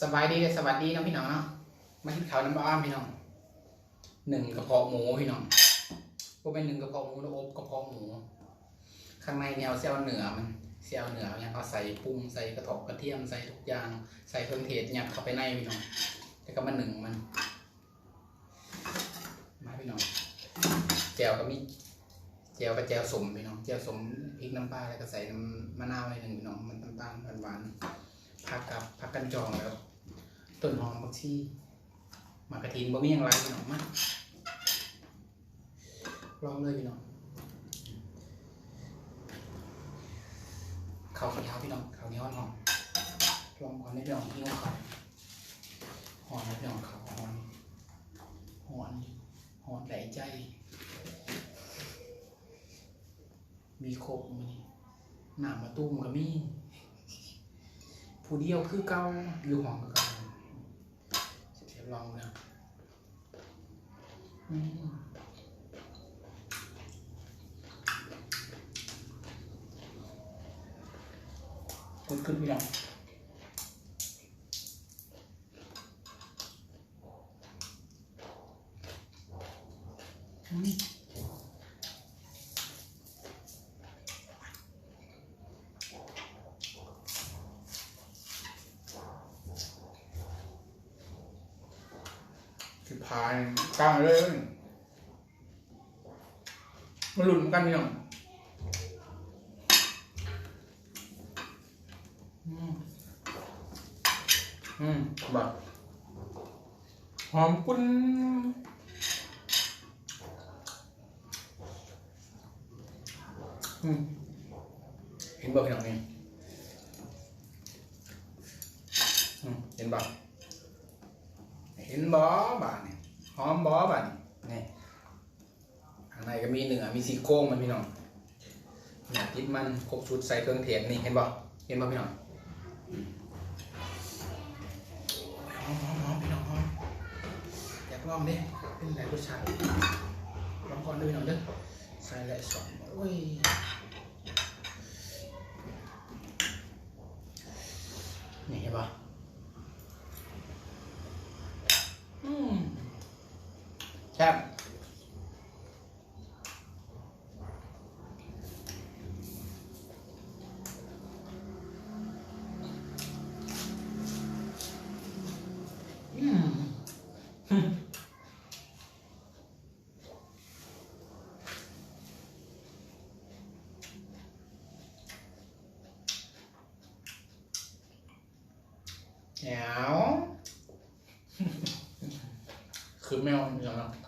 สบายดีเลยสวัสดีเนาะพี่น้องเนาะมาที่เขาวน้ำอ้อมพี่น้องหนึ่งกระเพาะหมูพี่น้องพวกเป็นหนึ่งกระเพาะหมูแล้วอบกระเพาะหมู ข้างในเนี่ยเอาเซลล์เหนือมันเซลล์เหนือเนี่ยเอาใส่ปรุงใส่กระเทบกระเทียมใส่ทุกอย่าง ใส่เครื่องเทศยัดเข้าไปในพี่น้องแล้วก็มาหนึ่งมัน มาพี่น้องแจวก็มีแจวกับแจวสมพี่น้องแจวสมพริกน้ำปลาแล้วก็ใส่น้ำมะนาวให้หนึ่งพี่น้องมันน้ำตาลหวานๆผักกับผักกันจองแล้ว ต้นหอมผักชีหมากระถินบ่มีอย่างไรพี่น้องมาลองเลยพี่น้องข้าวเหนียวพี่น้องข้าวเหนียวหอมลองก่อนได้พี่น้องพี่น้องข้าหอมนะพี่น้องข้าวหอมหอนหอนไหลใจ มีโคกมีหนามมาตุ้มก็มีผู้เดียวคือเก่าอยู่ห้องก็ เก่าเดี๋ยวลองนะกดขึ้นพี่น้องอืม สิพายกลางเลยมาหลุนกันพี่น้องอืมอืมแบบหอมกุ้นอืมเห็นบ่พี่น้องนี่อืมเห็นบ่ เห็นบ่บ้านนี่หอมบ่บ้านนี่นี่ข้างในก็มีเนื้อมีซี่โครงมันพี่น้องหนาติดมันครบชุดใส่เครื่องเทศนี่เห็นบ่เห็นบ่พี่น้องอืมหอมหอมหอมพี่น้องหอมอยากลองดิเป็นไรรสชาติลองก่อนดูพี่น้องเด้อใส่หลายสองโอ้ย นี่เห็นปะอืม แซ่บอืมแหวคือแมวอย่างนั้น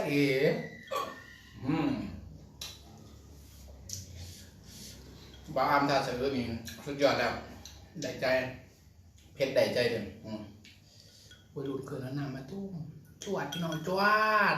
างในใส่อุกเกลืองได้ไปหน่อยเดียวจ๊ะเอ๋อืมบ้าอามทาเสือนี่สุดยอดแล้ว ได้ใจ เพชรได้ใจเด่นอืมไปดูดเกินแล้วน้ำมาตุ้มจวดพี่น้องจวด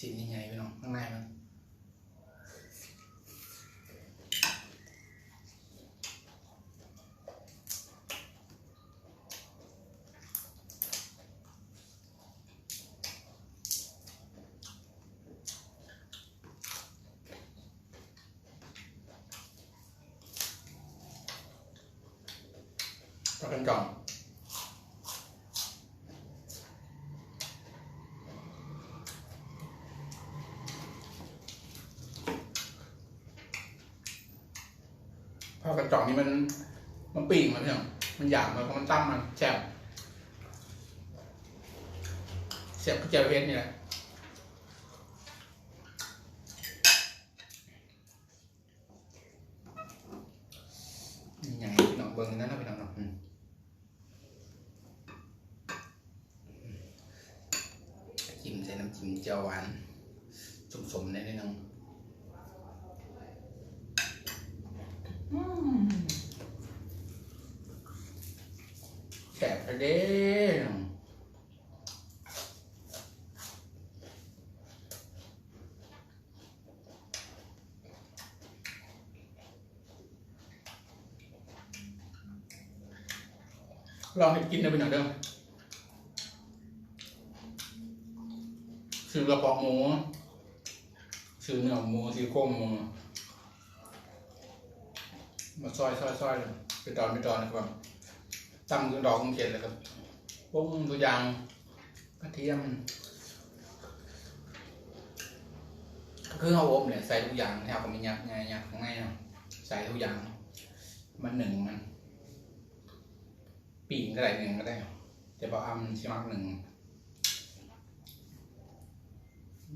chị như nhảy với nó thằng này luôn, rất quan trọng ข้างในมันก็เป็นกล่องผ้ากระจอกนี่มัน มันปีกมันเนี่ยมันหยาบมันก็มันตั้มมันแซ่บแซ่บก็เจียวเพชรนี่แหละนี่ไงพี่น้องเบิ้งนั่นนะพี่น้องเนาะอืมจิ้มใส่น้ำจิ้มเจียวหวานสมๆได้นิดนึงอืม แสบไปเด้อลองให้กินได้พี่น้องเด้อซื้อกระเพาะหมูซื้อเนื้อหมูซื้อโครงหมู มาซอยซอยซอยเลยเป็นตอนเป็นตอนนะครับตั้งดอกของเขตเลยครับปุ้งตัวอย่างกระเทียมคือเอาอบเนี่ยใส่ทุกอย่างนะครับก็มียักไงยักข้างในเนาะใส่ทุกอย่าง มันหนึ่งมันปีกก็ได้หนึ่งก็ได้แต่บอ้ำชิมักหนึ่ง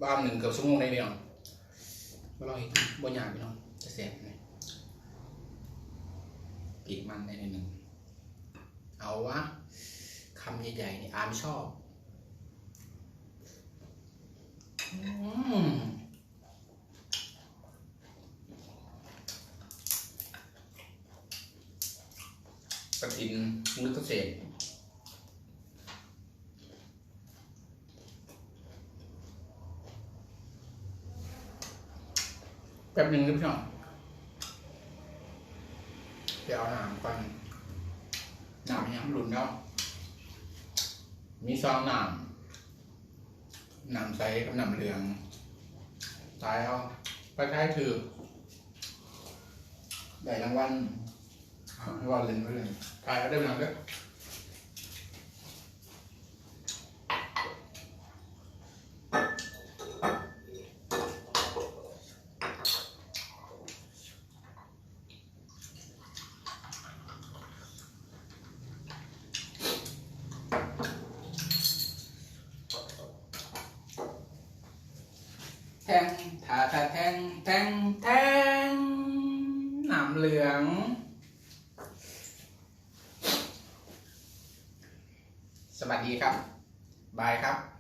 บ้ามหนึ่งเกือบชั่วโมงได้เดียวมาลองอีกบนยางพี่น้องจะเสร็จไหม ปีกมันได้หนึ่ง เอาวะคำใหญ่ๆนี่อามชอบอืมกระถินมือเกษตรแป๊บหนึ่งครับพี่น้อง เดี๋ยวหนามก่อนหนามยังหลุดเนาะมีซองหนามหนามใสกับหนามเหลือง ตายเอาไปท้ายถือได้รางวัลรางวัลเล่นไปเลยตายก็ได้รางวัลด้วย แทงถาถาแทงแทงแทงหนามเหลือง สวัสดีครับ บายครับ